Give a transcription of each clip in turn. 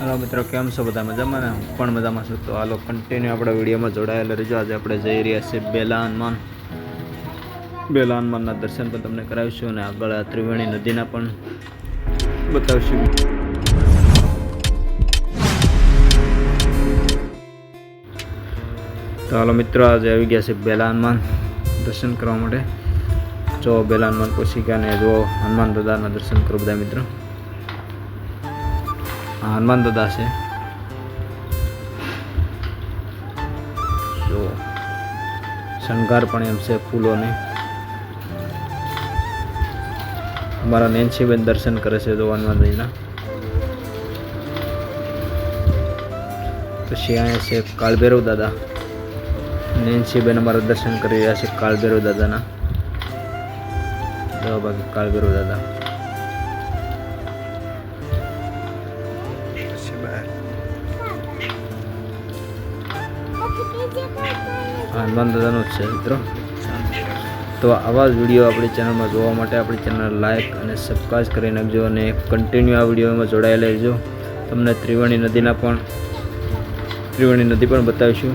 Hello મિત્રો, કેમ છો બધા મજામાં ને? પણ મજામાં છું. તો હાલો કન્ટિન્યુ આપણા વિડીયોમાં જોડાયેલા રહેજો. આજે આપણે જઈ રહ્યા છીએ બેલા હનુમાન બેલા હનુમાનના દર્શન પણ તમને કરાવીશું અને આગળ આ ત્રિવેણી નદીના પણ બતાવીશું. તો હાલો મિત્રો, આજે આવી ગયા છે બેલા હનુમાન દર્શન કરવા માટે. જો બેલા હનુમાન ગયા ને જો હનુમાન દાદાના દર્શન કરો બધા મિત્રો. હનુમાન દાદા છે. જો, શણગાર પણ એમ છે ફૂલોને. અમારા નેન્સીબેન દર્શન કરે છે જો હનુમાનજીના પછી અહીંયા છે કાળભેરવ દાદા. નેન્સીબેન અમારા દર્શન કરી રહ્યા છે કાળભૈરવ દાદાના. દવા બાકી કાળભેરવ દાદા. હનુમાન દાદાનો છે મિત્રો. તો આવા જ વીડિયો આપણી ચેનલમાં જોવા માટે આપણી ચેનલ લાઈક અને સબસ્ક્રાઈબ કરી નાખજો અને કન્ટિન્યુ આ વિડીયોમાં જોડાયેલા રહેજો. તમને ત્રિવેણી નદીના પણ ત્રિવેણી નદી પણ બતાવીશું.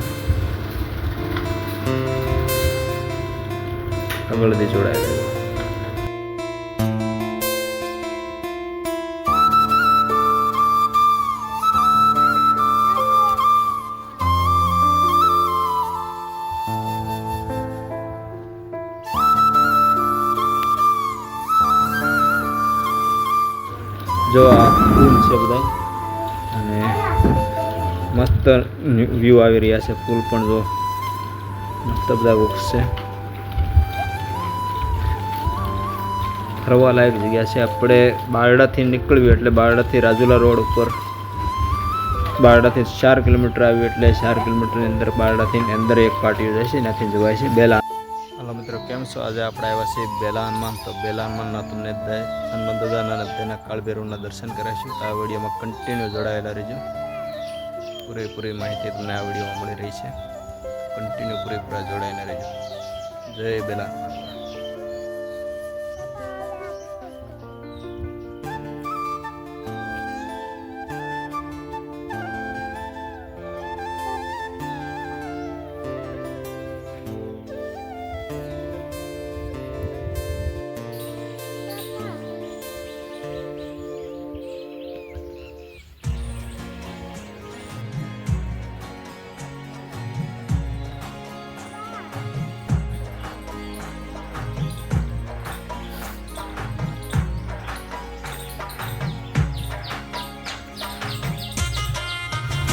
આગળથી જોડાયેલા. રહેજો જો આ ફૂલ છે બધા અને મસ્ત વ્યૂ આવી રહ્યા છે ફૂલ પણ જો. મસ્ત બધા વૃક્ષ છે. ફરવા લાયક જગ્યા છે. આપણે બારડાથી નીકળવી એટલે બારડાથી રાજુલા રોડ ઉપર. બારડાથી ચાર કિલોમીટર આવ્યું એટલે ચાર કિલોમીટરની અંદર બારડાથી અંદર એક પાટીઓ જાય છે ત્યાંથી જવાય છે. બેલા હાલો મિત્રો, કેમ છો? આજે આપણે આવ્યા છીએ બેલા હનુમાન તો બેલા હનુમાનના તમને હનુમાન દાદાના અને તેના કાળભેરુના દર્શન કરાવીશું. તો આ વિડીયોમાં કન્ટિન્યુ જોડાયેલા રહેજો. પૂરેપૂરી માહિતી તમને આ વિડીયોમાં મળી રહી છે. કન્ટિન્યુ પૂરેપૂરા જોડાઈને રહેજો. જય બેલા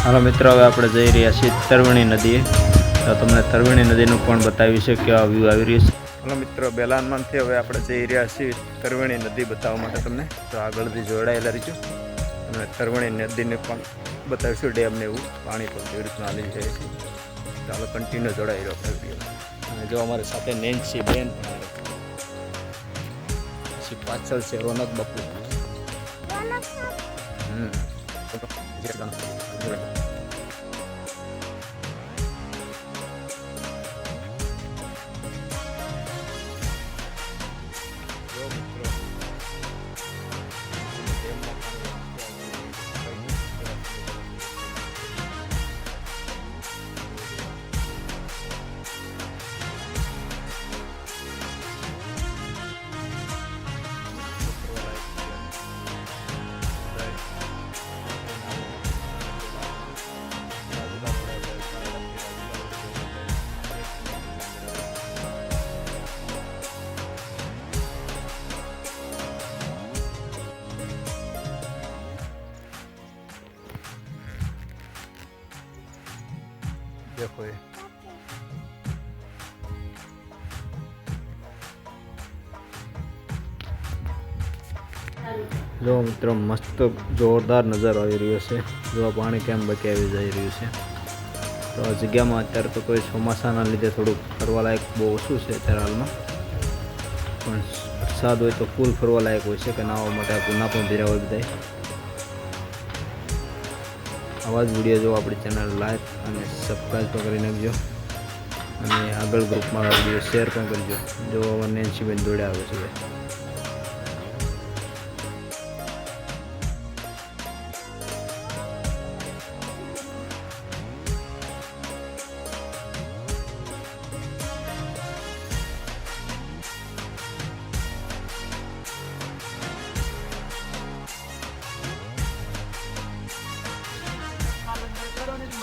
હાલો મિત્રો હવે આપણે જઈ રહ્યા છીએ તરવણી નદીએ. તો તમને તરવણી નદીનું પણ બતાવ્યું છે કેવા વ્યૂ આવી રહ્યું છે. હાલો મિત્રો બેલાનમાંથી હવે આપણે જઈ રહ્યા છીએ તરવણી નદી બતાવવા માટે તમને. તો આગળથી જોડાયેલા રહીશું. તમને તરવણી નદીને પણ બતાવીશું ડેમને એવું. પાણી પણ કેવી રીતના આવી જાય છે. ચાલો કન્ટિન્યુ જોડાઈ રહ્યો આપણે અને જો અમારી સાથે નેન્સી બેન પણ છે. પછી પાછળ છે રોનક બાપુ? હમ. જય દેખો એ જો મિત્રો, મસ્ત જોરદાર નજર આવી રહ્યો છે. જો પાણી કેમ બકે આવી જઈ રહ્યું છે? તો આ જગ્યામાં અત્યારે તો કોઈ ચોમાસાના લીધે થોડુંક ફરવાલાયક બહુ ઓછું છે અત્યારે હાલમાં. પણ વરસાદ હોય તો ફૂલ ફરવાલાયક હોય છે, કે નાવા આ ગુના પણ ભીરા હોય બધા આવા જ વીડિયો જો આપણી ચેનલ લાઈક અને સબસ્ક્રાઈબ પણ કરી નાખજો. અને આગળ ગ્રુપમાં વીડિયો શેર પણ કરજો. જો નેન્સીબેન જોડે આવે છે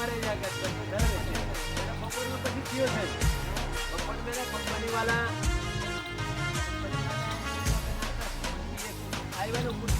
ભાઈ આગળ તો બરાબર બપોરનું પછી કયો છે બપોર મેળા કંપનીવાળા આવ્યા